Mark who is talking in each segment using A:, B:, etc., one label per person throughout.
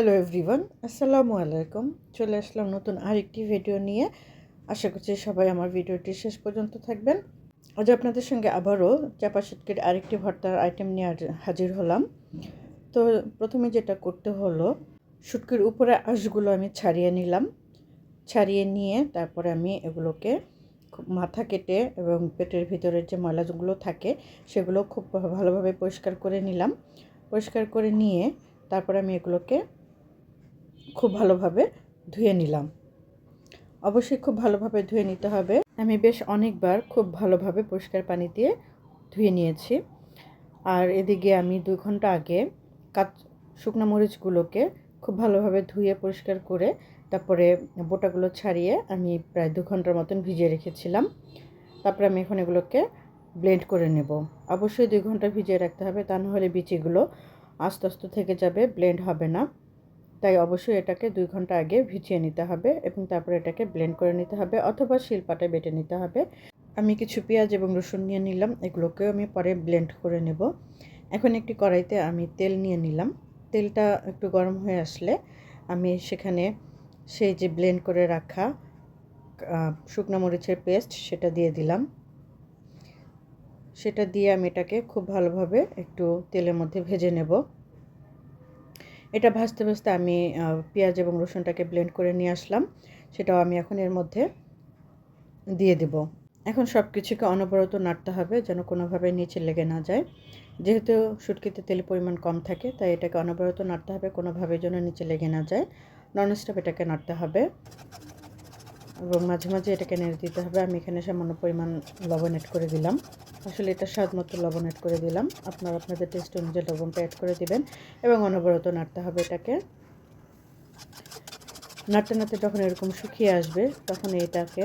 A: Hello everyone আসসালামু আলাইকুম চলে আসলাম নতুন আরেকটি ভিডিও নিয়ে। আশা করছি সবাই আমার ভিডিওটি শেষ পর্যন্ত থাকবেন। আজ আপনাদের সঙ্গে আবারও চাপা শুটকির আরেকটি ভর্তার আইটেম নিয়ে হাজির হলাম। তো প্রথমে যেটা করতে হলো, শুটকির উপরে আঁশগুলো আমি ছাড়িয়ে নিলাম। ছাড়িয়ে নিয়ে তারপরে আমি এগুলোকে খুব মাথা কেটে এবং পেটের ভিতরের যে ময়লাগুলো থাকে, সেগুলো খুব ভালোভাবে পরিষ্কার করে নিলাম। পরিষ্কার করে নিয়ে তারপরে আমি এগুলোকে খুব ভালোভাবে ধুয়ে নিলাম। অবশ্যই খুব ভালোভাবে ধুয়ে নিতে হবে। আমি বেশ অনেকবার খুব ভালোভাবে পরিষ্কার পানি দিয়ে ধুয়ে নিয়েছি। আর এদিকে আমি দুই ঘণ্টা আগে কাঁচ, শুকনো মরিচগুলোকে খুব ভালোভাবে ধুয়ে পরিষ্কার করে তারপরে বোটাগুলো ছাড়িয়ে আমি প্রায় দু ঘণ্টার মতন ভিজিয়ে রেখেছিলাম। তারপরে আমি এখন এগুলোকে ব্লেন্ড করে নেব। অবশ্যই দুই ঘণ্টা ভিজিয়ে রাখতে হবে, তা নাহলে বিচিগুলো আস্তে আস্তে থেকে যাবে, ব্লেন্ড হবে না। তাই অবশ্যই এটাকে দুই ঘণ্টা আগে ভিজিয়ে নিতে হবে এবং তারপরে এটাকে ব্লেন্ড করে নিতে হবে অথবা শিলপাটায় বেটে নিতে হবে। আমি কিছু পেঁয়াজ এবং রসুন নিয়ে নিলাম, এগুলোকেও আমি পরে ব্লেন্ড করে নেব। এখন একটি কড়াইতে আমি তেল নিয়ে নিলাম। তেলটা একটু গরম হয়ে আসলে আমি সেখানে সেই যে ব্লেন্ড করে রাখা শুকনো মরিচের পেস্ট সেটা দিয়ে দিলাম। সেটা দিয়ে আমি এটাকে খুব ভালোভাবে একটু তেলের মধ্যে ভেজে নেব। এটা ভাজতে ভাজতে আমি পেঁয়াজ এবং রসুনটাকে ব্লেন্ড করে নিয়ে আসলাম। সেটাও আমি এখন এর মধ্যে দিয়ে দেব। এখন সব কিছুকে অনবরত নাড়তে হবে যেন কোনোভাবে নিচে লেগে না যায়। যেহেতু শুটকিতে তেলের পরিমাণ কম থাকে, তাই এটাকে অনবরত নাড়তে হবে, কোনোভাবে যেন নিচে লেগে না যায়। নন স্টপ এটাকে নাড়তে হবে। এবং মাঝে মাঝে এটাকে নেড়ে দিতে হবে। আমি এখানে সামান্য পরিমাণ লবণ এড করে দিলাম। আসলে এটা স্বাদ মতো লবণ এড করে দিলাম। আপনারা আপনাদের টেস্ট অনুযায়ী লবণটা অ্যাড করে দিবেন এবং অনবরত নাড়তে হবে এটাকে। নাড়তে নাড়তে যখন এরকম শুকিয়ে আসবে, তখন এটাকে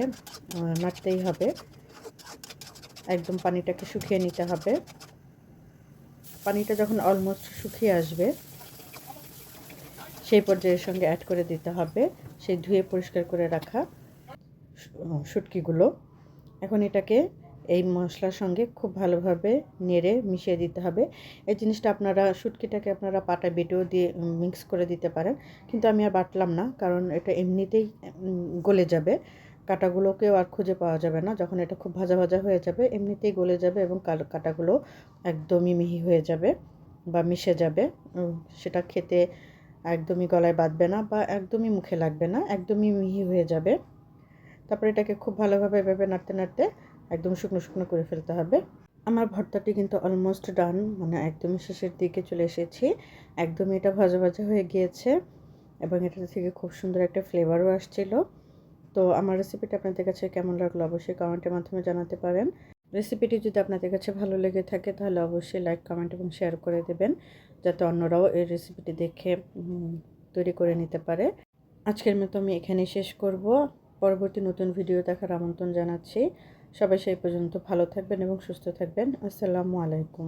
A: নাড়তেই হবে। একদম পানিটাকে শুকিয়ে নিতে হবে। পানিটা যখন অলমোস্ট শুকিয়ে আসবে, সেই পর্যায়ের সঙ্গে অ্যাড করে দিতে হবে। সেই ধুয়ে পরিষ্কার করে রাখা। শুটকিগুলো। এখন এটাকে এই মশলার সঙ্গে খুব ভালোভাবে নেড়ে মিশিয়ে দিতে হবে। এই জিনিসটা আপনারা, শুটকিটাকে আপনারা পাটা বেটেও দিয়ে মিক্স করে দিতে পারেন। কিন্তু আমি আর বাটলাম না, কারণ এটা এমনিতেই গলে যাবে। কাটাগুলোকেও আর খুঁজে পাওয়া যাবে না। যখন এটা খুব ভাজা ভাজা হয়ে যাবে, এমনিতেই গলে যাবে এবং কাটাগুলো একদমই মিহি হয়ে যাবে বা মিশে যাবে। সেটা খেতে একদমই গলায় বাঁধবে না বা একদমই মুখে লাগবে না, একদমই মিহি হয়ে যাবে। তারপরে এটাকে খুব ভালোভাবে এভাবে নাড়তে নাড়তে একদম শুকনো শুকনো করে ফেলতে হবে। আমার ভর্তাটি কিন্তু অলমোস্ট ডান মানে একদমই শেষের দিকে চলে এসেছি। একদমই এটা ভাজা ভাজা হয়ে গিয়েছে এবং এটা থেকে খুব সুন্দর একটা ফ্লেভারও আসছিল। তো আমার রেসিপিটা আপনাদের কাছে কেমন লাগল অবশ্যই কমেন্টের মাধ্যমে জানাতে পারেন। রেসিপিটি যদি আপনাদের কাছে ভালো লেগে থাকে তাহলে অবশ্যই লাইক কমেন্ট এবং শেয়ার করে দেবেন, যাতে অন্যরাও এই রেসিপিটি দেখে তৈরি করে নিতে পারে। আজকের মতো আমি এখানেই শেষ করব। পরবর্তী নতুন ভিডিও দেখার আমন্ত্রণ জানাচ্ছি। সবাই সেই পর্যন্ত ভালো থাকবেন এবং সুস্থ থাকবেন। আসসালামু আলাইকুম।